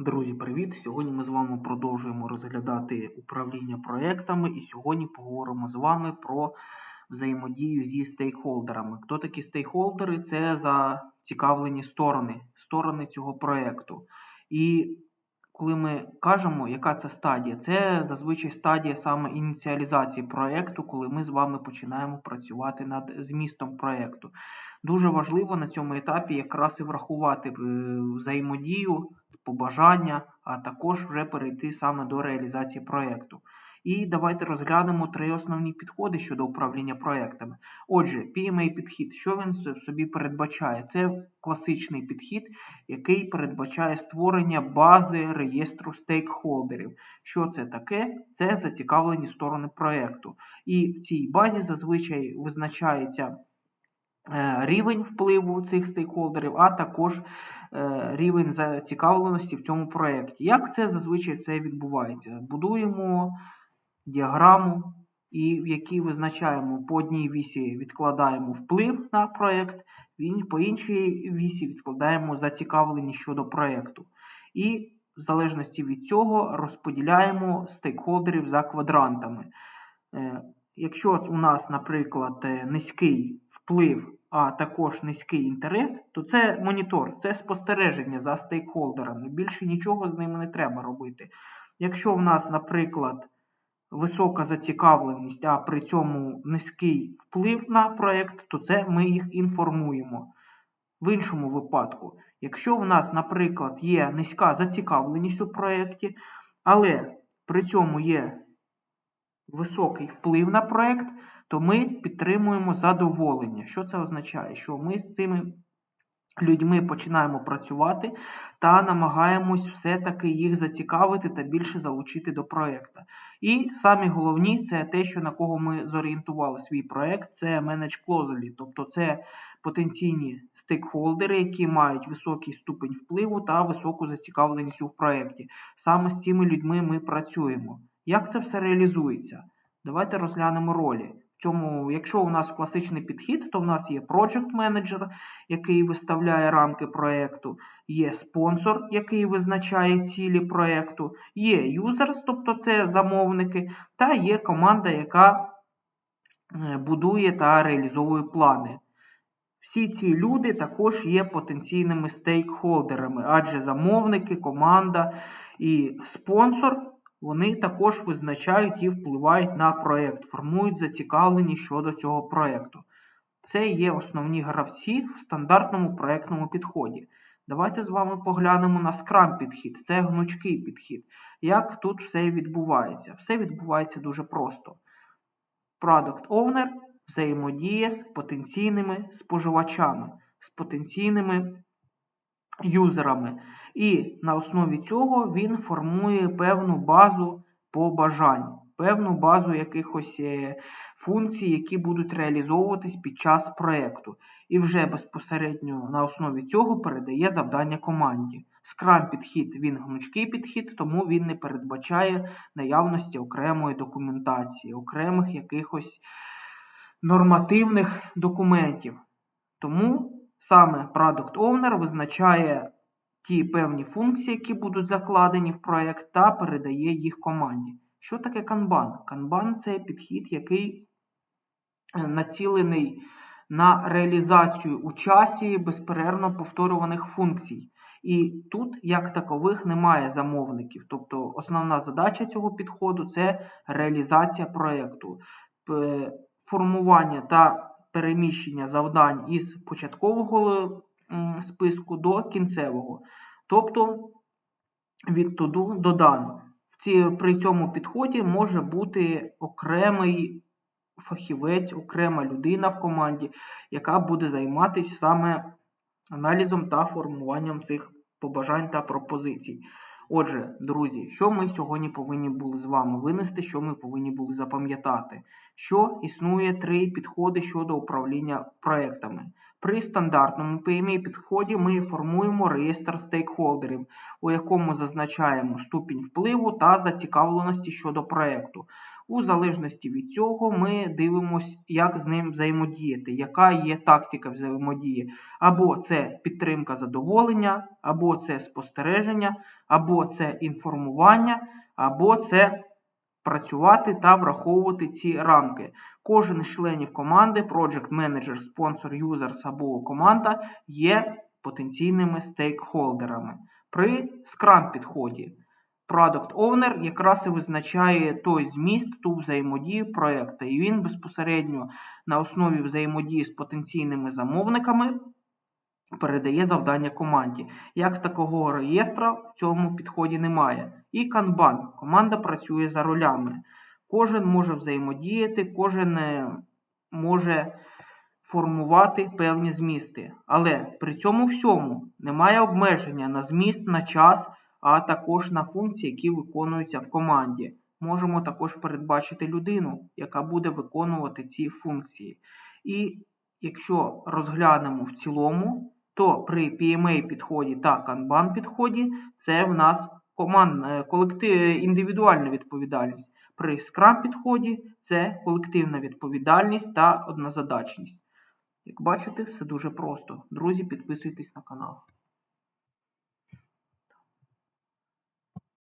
Друзі, привіт! Сьогодні ми з вами продовжуємо розглядати управління проектами і сьогодні поговоримо з вами про взаємодію зі стейкхолдерами. Хто такі стейкхолдери? Це зацікавлені сторони, сторони цього проекту. І коли ми кажемо, яка це стадія, це зазвичай стадія саме ініціалізації проекту, коли ми з вами починаємо працювати над змістом проекту. Дуже важливо на цьому етапі якраз і врахувати е, взаємодію, побажання, а також вже перейти саме до реалізації проекту. І давайте розглянемо три основні підходи щодо управління проектами. Отже, PMA підхід, що він собі передбачає? Це класичний підхід, який передбачає створення бази реєстру стейкхолдерів. Що це таке? Це зацікавлені сторони проекту. І в цій базі зазвичай визначається. Е, рівень впливу цих стейкхолдерів, а також е, рівень зацікавленості в цьому проєкті. Як це зазвичай це відбувається? Будуємо діаграму, і в якій визначаємо по одній вісі відкладаємо вплив на проєкт, по іншій вісі відкладаємо зацікавленість щодо проєкту. І в залежності від цього розподіляємо стейкхолдерів за квадрантами. Е, якщо у нас, наприклад, низький вплив, а також низький інтерес, то це монітор, це спостереження за стейкхолдерами. Більше нічого з ними не треба робити. Якщо в нас, наприклад, висока зацікавленість, а при цьому низький вплив на проєкт, то це ми їх інформуємо. В іншому випадку, якщо в нас, наприклад, є низька зацікавленість у проєкті, але при цьому є високий вплив на проєкт, то ми підтримуємо задоволення. Що це означає? Що ми з цими людьми починаємо працювати та намагаємось все-таки їх зацікавити та більше залучити до проєкту. І самі головні це те, що на кого ми зорієнтували свій проєкт, це Manage Closely, тобто це потенційні стейкхолдери, які мають високий ступень впливу та високу зацікавленість у проєкті. Саме з цими людьми ми працюємо. Як це все реалізується? Давайте розглянемо ролі. Цьому, якщо у нас класичний підхід, то в нас є Project Manager, який виставляє рамки проєкту, є спонсор, який визначає цілі проєкту, є users, тобто це замовники, та є команда, яка е, будує та реалізовує плани. Всі ці люди також є потенційними стейкхолдерами, адже замовники, команда і спонсор вони також визначають і впливають на проєкт, формують зацікавленість щодо цього проєкту. Це є основні гравці в стандартному проєктному підході. Давайте з вами поглянемо на Scrum підхід, це гнучкий підхід. Як тут все відбувається? Все відбувається дуже просто. Product Owner взаємодіє з потенційними споживачами, з потенційними юзерами. І на основі цього він формує певну базу побажань, певну базу якихось е, функцій, які будуть реалізовуватись під час проєкту. І вже безпосередньо на основі цього передає завдання команді. Scrum підхід він гнучкий підхід, тому він не передбачає наявності окремої документації, окремих якихось нормативних документів. Тому саме Product Owner визначає ті певні функції, які будуть закладені в проєкт, та передає їх команді. Що таке канбан? Канбан це підхід, який е, націлений на реалізацію у часі безперервно повторюваних функцій. І тут, як такових, немає замовників. Тобто основна задача цього підходу це реалізація проєкту, формування та переміщення завдань із початкового списку до кінцевого. Тобто від туду до дан. При цьому підході може бути окремий фахівець, окрема людина в команді, яка буде займатися саме аналізом та формуванням цих побажань та пропозицій. Отже, друзі, що ми сьогодні повинні були з вами винести, що ми повинні були запам'ятати? Що існує три підходи щодо управління проектами. При стандартному PMA підході ми формуємо реєстр стейкхолдерів, у якому зазначаємо ступінь впливу та зацікавленості щодо проекту. У залежності від цього ми дивимося, як з ним взаємодіяти, яка є тактика взаємодії. Або це підтримка задоволення, або це спостереження, або це інформування, або це працювати та враховувати ці рамки. Кожен з членів команди, Project Manager, спонсор, юзерс або команда є потенційними стейкхолдерами. При Scrum підході Product Owner якраз і визначає той зміст, ту взаємодію проєкту, і він безпосередньо на основі взаємодії з потенційними замовниками передає завдання команді. Як такого реєстра в цьому підході немає. І Kanban. Команда працює за ролями. Кожен може взаємодіяти, кожен е, може формувати певні змісти. Але при цьому всьому немає обмеження на зміст, на час, а також на функції, які виконуються в команді. Можемо також передбачити людину, яка буде виконувати ці функції. І якщо розглянемо в цілому, то при PMA підході та Kanban підході це в нас команд, колектив, індивідуальна відповідальність. При Scrum підході це колективна відповідальність та однозадачність. Як бачите, все дуже просто. Друзі, підписуйтесь на канал.